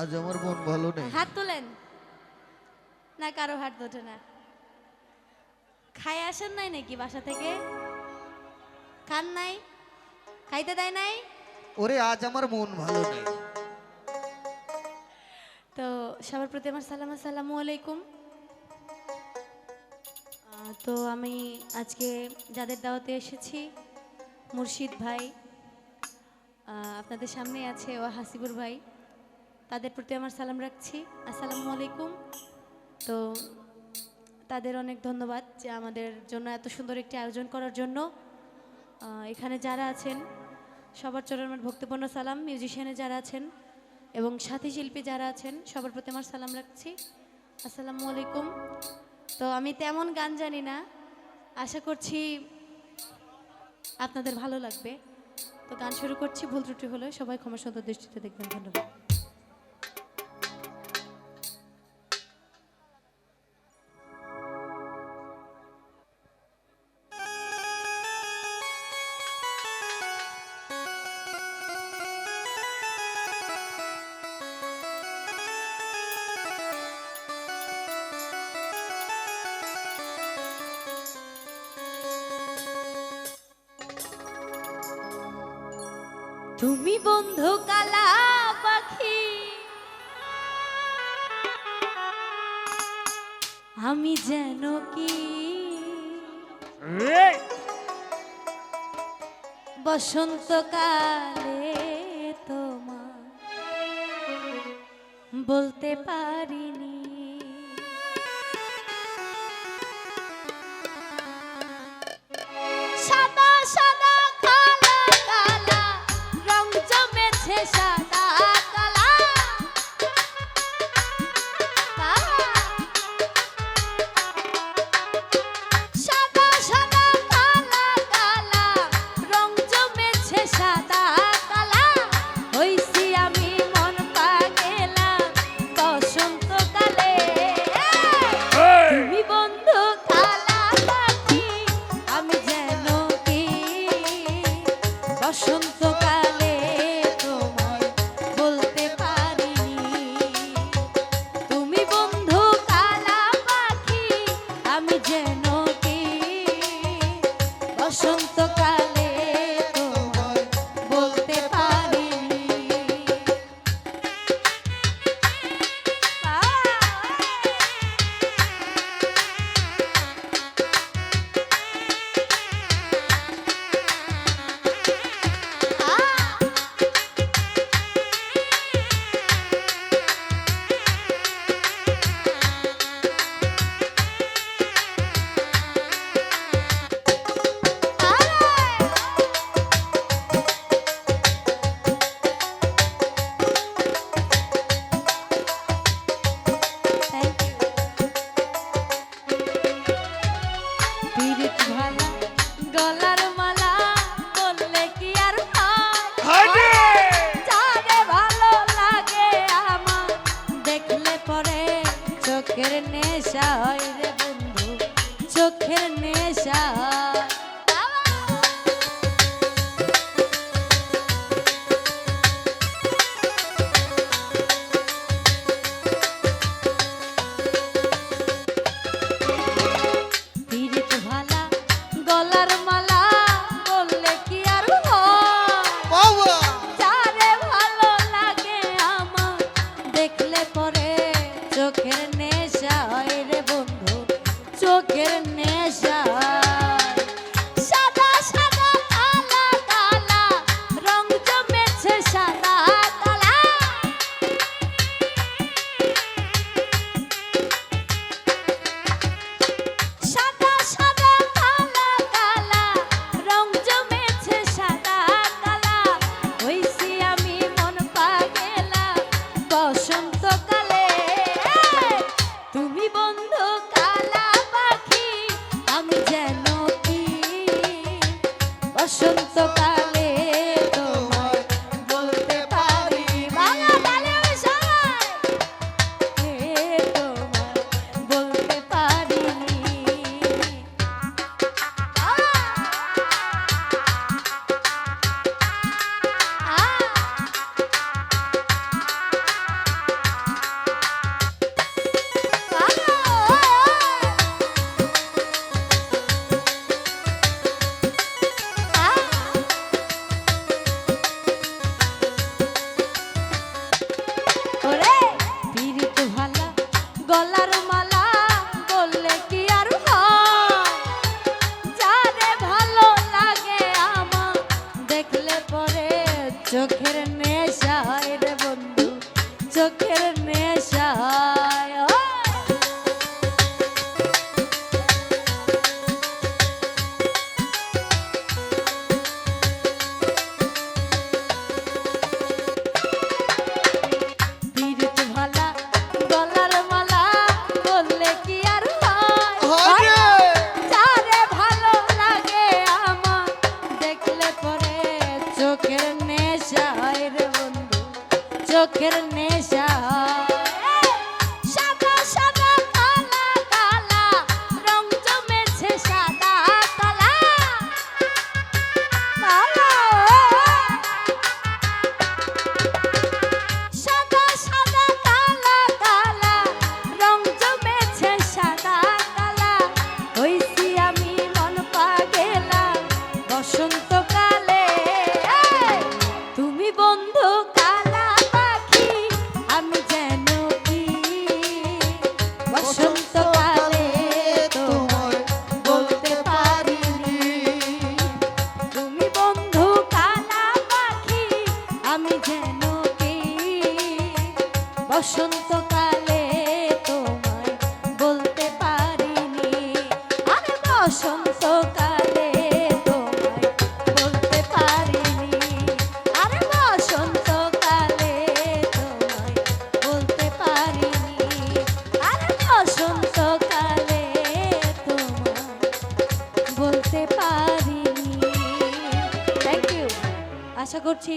আজ আমার মন ভালো নেই। হাত তোলেন। না কারও হাত তোঠে না। খাই আসেন নাই নাকি বাসা থেকে? খান নাই? খাইতে দেয় নাই? ওরে আজ আমার মন ভালো নেই। তো সবার প্রতি আমার সালাম আসসালামু আলাইকুম। তো আমি আজকে যাদের দাওয়াতে এসেছি মুর্শিদ ভাই আপনাদের সামনে আছে ও হাসিবুর ভাই। তাদের প্রতি আমার সালাম রাখছি। আসসালামু আলাইকুম। তো তাদের অনেক ধন্যবাদ যে আমাদের জন্য এত সুন্দর একটি আয়োজন করার জন্য। এখানে যারা আছেন, সবার চরণ আমার ভক্তিপূর্ণ সালাম। মিউজিশিয়ানে যারা আছেন এবং সাথী শিল্পী যারা আছেন, সবার প্রতি আমার সালাম রাখছি। আসসালামু আলাইকুম। তো আমি তেমন গান জানি না। আশা করছি আপনাদের ভালো লাগবে। তো গান শুরু করছি, ভুল ত্রুটি হলে সবাই ক্ষমা দৃষ্টিতে দেখবেন। ধন্যবাদ। তুমি বন্ধু কালা পাখি। আমি যেন কি? বসন্তকালে তোমার বলতে পারিনি চোখের নেশা Still kidding me. বলতে পারিনি। থ্যাংক ইউ আশা করছি